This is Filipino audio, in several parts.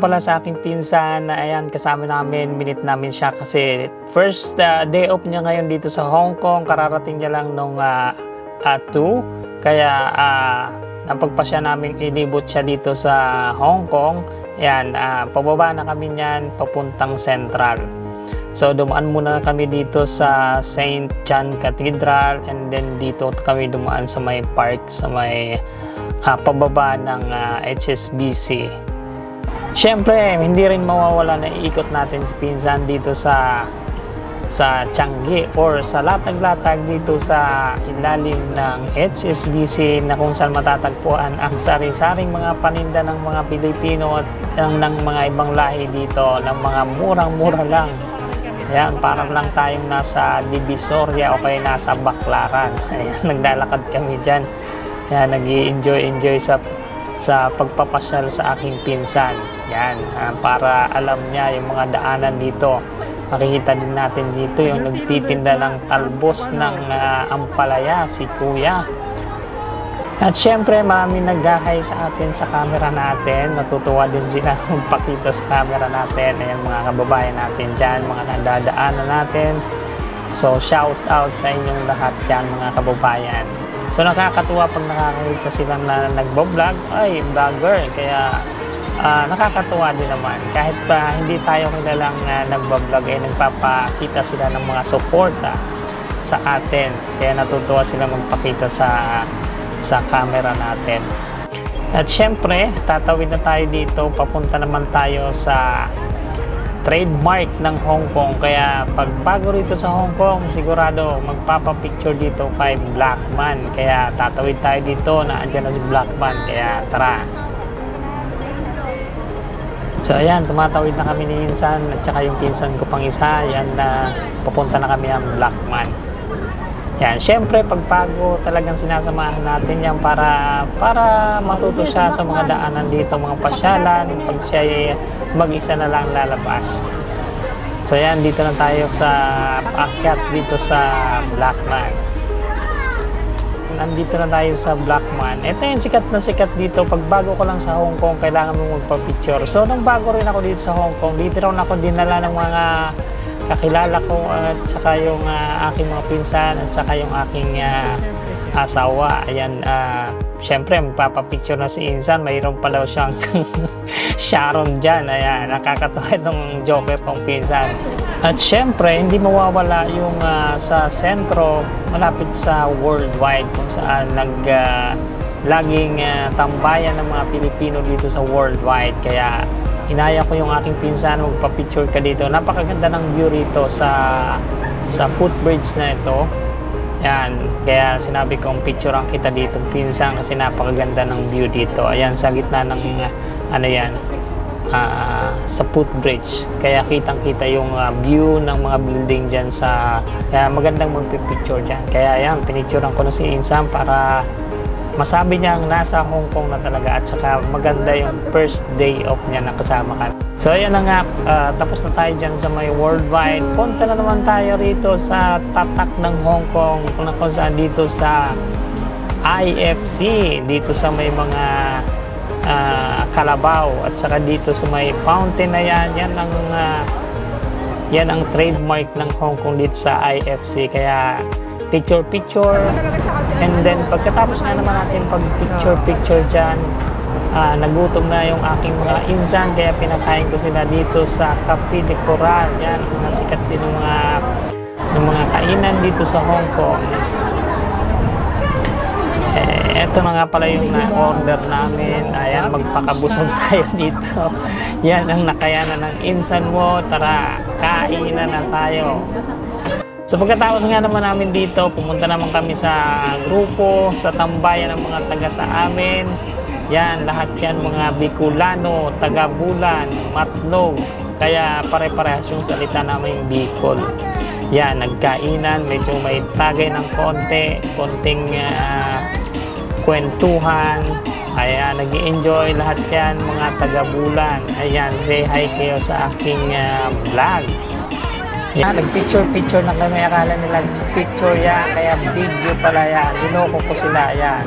pala sa aking pinsan na ayan kasama namin, minute namin siya kasi first uh, day off niya ngayon dito sa Hong Kong, kararating niya lang nung uh, 2 kaya uh, napagpasya namin inibot siya dito sa Hong Kong. Yan, uh, pababa na kami niyan papuntang Central. So dumaan muna kami dito sa St. John Cathedral and then dito kami dumaan sa may park sa may uh, pababa ng uh, HSBC Siyempre, hindi rin mawawala na iikot natin si Pinsan dito sa sa Changi or sa latag-latag dito sa ilalim ng HSBC na kung saan matatagpuan ang sari-saring mga paninda ng mga Pilipino at ng, ng mga ibang lahi dito ng mga murang-mura lang. Ayan, parang lang tayong nasa Divisoria o kaya nasa Baclaran. Ayan, naglalakad kami dyan. Ayan, nag enjoy enjoy sa sa pagpapasyal sa aking pinsan. Yan, ah, para alam niya yung mga daanan dito. Makikita din natin dito yung nagtitinda ng talbos ng ah, ampalaya, si Kuya. At syempre, marami naggahay sa atin sa camera natin. Natutuwa din sila magpakita sa camera natin. Ayan mga kababayan natin dyan, mga nadadaanan natin. So, shout out sa inyong lahat dyan mga kababayan. So nakakatuwa pag nakakita sila na nagbo-vlog, ay vlogger, kaya ah, nakakatuwa din naman. Kahit pa hindi tayo kilalang uh, nagbo-vlog, ay nagpapakita sila ng mga suporta sa atin. Kaya natutuwa sila magpakita sa sa camera natin. At syempre, tatawid na tayo dito, papunta naman tayo sa trademark ng Hong Kong. Kaya pag bago rito sa Hong Kong sigurado magpapapicture dito kay Blackman kaya tatawid tayo dito na andyan na si Blackman kaya tara. So ayan, tumatawid na kami ni Insan at saka yung pinsan ko pang isa, yan na papunta na kami ng Blackman. Yan, syempre pag bago talagang sinasamahan natin yan para para matuto siya sa mga daanan dito, mga pasyalan, pag siya mag-isa na lang lalabas. So yan, dito na tayo sa akyat dito sa Blackman. Nandito na tayo sa Blackman. Ito yung sikat na sikat dito. Pag bago ko lang sa Hong Kong, kailangan mo magpa-picture. So, nung bago rin ako dito sa Hong Kong, dito rin ako dinala ng mga kakilala ko at saka yung ah, aking mga pinsan at saka yung aking ah, asawa. Ayan, uh, syempre magpapapicture na si Insan. Mayroon pala siyang Sharon dyan. Ayan, nakakatawa itong joker kong pinsan. At syempre, hindi mawawala yung ah, sa sentro, malapit sa worldwide kung saan nag ah, laging ah, tambayan ng mga Pilipino dito sa worldwide. Kaya inaya ko yung aking pinsan magpa-picture ka dito. Napakaganda ng view rito sa sa footbridge na ito. Yan, kaya sinabi kong picturean kita dito pinsan kasi napakaganda ng view dito. Ayan, sa gitna ng uh, ano yan, ah, sa footbridge. Kaya kitang-kita yung ah, view ng mga building dyan sa, kaya magandang magpipicture dyan. Kaya yan, pinicturean ko na si Insan para masabi niyang nasa Hong Kong na talaga at saka maganda yung first day off niya na kasama ka. So ayan na nga, ah, tapos na tayo dyan sa may worldwide. Punta na naman tayo rito sa tatak ng Hong Kong kung kung saan dito sa IFC, dito sa may mga ah, kalabaw at saka dito sa may fountain na yan, yan ang ah, yan ang trademark ng Hong Kong dito sa IFC kaya picture picture and then pagkatapos nga naman natin pag picture picture dyan ah, nagutom na yung aking mga insan kaya pinakain ko sila dito sa Cafe de Coral yan mga sikat din ng mga ng mga kainan dito sa Hong Kong eh, eto na nga pala yung na-order namin. Ayan, magpakabusog tayo dito. Yan ang nakayanan ng insan mo. Tara, kainan na tayo. So pagkatapos nga naman namin dito, pumunta naman kami sa grupo, sa tambayan ng mga taga sa amin. Yan, lahat yan mga Bicolano, taga-Bulan, Matlog. Kaya pare-parehas yung salita namin Bicol. Yan, nagkainan, medyo may tagay ng konti, konting ah, kwentuhan. Kaya nag enjoy lahat yan mga taga-Bulan. Ayan, say hi kayo sa aking ah, vlog. Yan, nag-picture-picture na kami. Akala nila picture yan, kaya video pala yan. Linoko ko sila yan.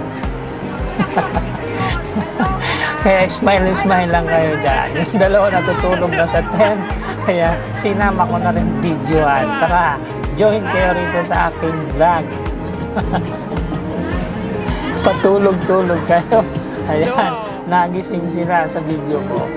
Kaya smile smile lang kayo dyan. Yung dalawa natutulog na sa tent. Kaya sinama ko na rin videohan. Tara, join kayo rito sa aking vlog. Patulog-tulog kayo. Ayan, nagising sila sa video ko.